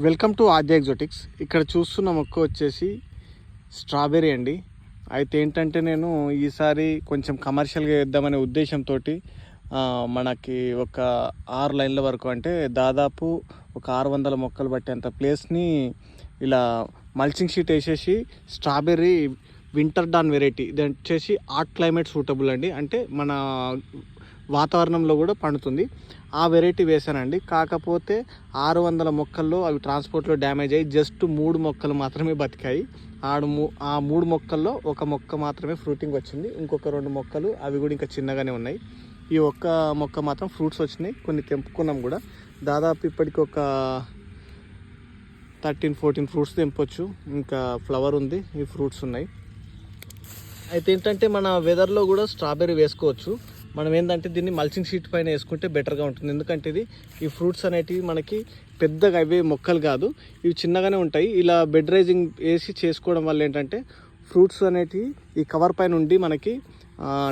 Welcome to ఆద్య ఎగ్జోటిక్స్. ఇక్కడ చూస్తున్న మొక్క వచ్చేసి స్ట్రాబెర్రీ అండి. అయితే ఏంటంటే నేను ఈసారి కొంచెం కమర్షియల్గా వేద్దామనే ఉద్దేశంతో మనకి ఒక ఆరు లైన్ల వరకు అంటే దాదాపు ఒక ఆరు వందల మొక్కలు పట్టేంత ప్లేస్ని ఇలా మల్చింగ్ షీట్ వేసేసి స్ట్రాబెర్రీ వింటర్ డాన్ వెరైటీ. ఇది వచ్చేసి హాట్ క్లైమేట్ సూటబుల్ అండి. అంటే మన వాతావరణంలో కూడా పండుతుంది. ఆ వెరైటీ వేసానండి కాకపోతే ఆరు వందల మొక్కల్లో అవి ట్రాన్స్పోర్ట్లో డ్యామేజ్ అయ్యి జస్ట్ మూడు మొక్కలు మాత్రమే బతికాయి. ఆడు మూ ఆ మూడు మొక్కల్లో ఒక మొక్క మాత్రమే ఫ్రూటింగ్ వచ్చింది. ఇంకొక రెండు మొక్కలు అవి కూడా ఇంకా చిన్నగానే ఉన్నాయి. ఈ ఒక్క మొక్క మాత్రం ఫ్రూట్స్ వచ్చినాయి. కొన్ని తెంపుకున్నాం కూడా. దాదాపు ఇప్పటికి ఒక థర్టీన్ ఫోర్టీన్ ఫ్రూట్స్ తెంపొచ్చు. ఇంకా ఫ్లవర్ ఉంది. ఈ ఫ్రూట్స్ ఉన్నాయి. అయితే ఏంటంటే మన వెదర్లో కూడా స్ట్రాబెర్రీ వేసుకోవచ్చు. మనం ఏంటంటే దీన్ని మల్చింగ్ షీట్ పైన వేసుకుంటే బెటర్గా ఉంటుంది. ఎందుకంటే ఇది ఈ ఫ్రూట్స్ అనేటివి మనకి పెద్దగా అవే మొక్కలు కాదు. ఇవి చిన్నగానే ఉంటాయి. ఇలా బెడ్ రైజింగ్ వేసి చేసుకోవడం వల్ల ఏంటంటే ఫ్రూట్స్ అనేటివి ఈ కవర్ పైన ఉండి మనకి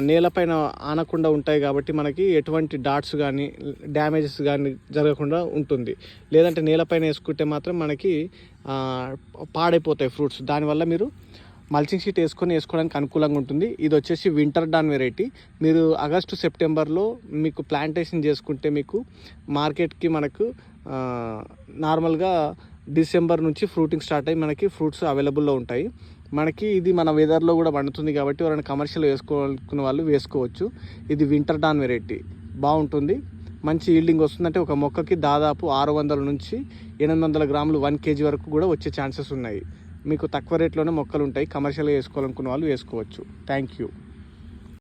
నేలపైన ఆనకుండా ఉంటాయి కాబట్టి మనకి ఎటువంటి డాట్స్ కానీ డ్యామేజెస్ కానీ జరగకుండా ఉంటుంది. లేదంటే నేలపైన వేసుకుంటే మాత్రం మనకి పాడైపోతాయి ఫ్రూట్స్ దానివల్ల మీరు మల్చింగ్ షీట్ వేసుకొని వేసుకోవడానికి అనుకూలంగా ఉంటుంది. ఇది వచ్చేసి వింటర్ డాన్ వెరైటీ మీరు ఆగస్టు సెప్టెంబర్లో మీకు ప్లాంటేషన్ చేసుకుంటే మీకు మార్కెట్కి మనకు నార్మల్గా డిసెంబర్ నుంచి ఫ్రూటింగ్ స్టార్ట్ అయ్యి మనకి ఫ్రూట్స్ అవైలబుల్లో ఉంటాయి. మనకి ఇది మన వెదర్లో కూడా పండుతుంది కాబట్టి ఎవరైనా కమర్షియల్ వేసుకోవాలనుకున్న వాళ్ళు వేసుకోవచ్చు. ఇది వింటర్ డాన్ వెరైటీ బాగుంటుంది. మంచి ఈల్డింగ్ వస్తుందంటే ఒక మొక్కకి దాదాపు ఆరు వందల నుంచి ఎనిమిది వందల గ్రాములు వన్ కేజీ వరకు కూడా వచ్చే ఛాన్సెస్ ఉన్నాయి. మీకు తక్కువ రేట్లోనే మొక్కలు ఉంటాయి. కమర్షియల్గా వేసుకోవాలనుకున్న వాళ్ళు వేసుకోవచ్చు. Thank you